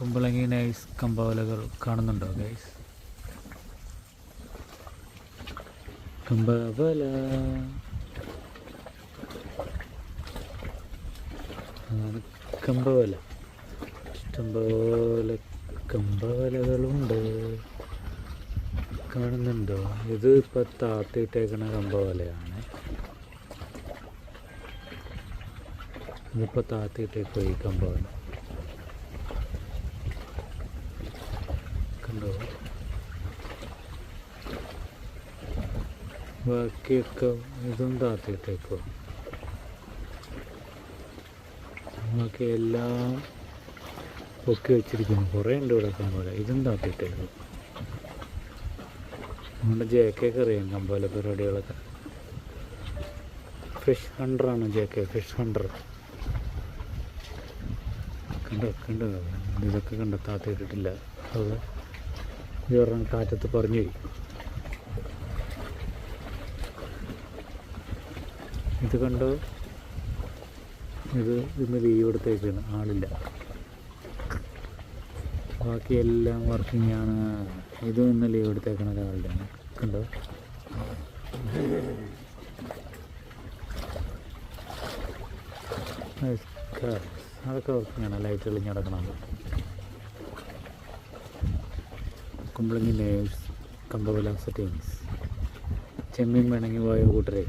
Kumbalangi nice കമ്പവലകൾ കാണുന്നുണ്ടോ guys കമ്പവല. കമ്പവല. ഇഷ്ടംപോലെ കമ്പവലകളുണ്ട്. കാണുന്നുണ്ടോ? ഇത് ഇപ്പോൾ താത്തിയിട്ടേക്കണ കമ്പവലയാണ്. ഇതിപ്പോൾ താത്തിയിട്ടേക്കോ ഈ കമ്പവല കണ്ടോ ബാക്കിയൊക്കെ ഇതും താത്തിയിട്ടേക്കോ ബാക്കി എല്ലാം പൊക്കി വെച്ചിരിക്കുന്നു. കുറേ ഉണ്ട് ഇവിടെ കമ്പോല ഇതും താത്തിയിട്ടേക്കോ നമ്മുടെ ജെ കെക്ക് അറിയാം കമ്പോല പരിപാടികളൊക്കെ. ഫിഷ് ഹണ്ടറാണ് ജെ കെ ഫിഷ് ഹണ്ടർ കണ്ടോ? കണ്ടോ? ഇതൊക്കെ കണ്ടോ? താത്തിയിട്ടിട്ടില്ല അത് ഇവരുടെ കാറ്റത്ത് പറഞ്ഞു ഇത് കണ്ട്? ഇത് ഇന്ന് ലീവ് എടുത്തേക്കാണ്. ആളില്ല. ബാക്കി എല്ലാം വർക്കിംഗ് ആണ്. ഇതും ഇന്ന് ലീവ് എടുത്തേക്കണ ഒരാളുടെ കണ്ടോ. അതൊക്കെ വർക്കിംഗ് ആണ്. ലൈറ്റ് എളിഞ്ഞ് കിടക്കണത് കുമ്പളങ്ങി നേഴ്സ് കമ്പവല സെറ്റിങ്സ് ചെമ്മീൻ വേണമെങ്കിൽ പോയ കൂട്ടരെ?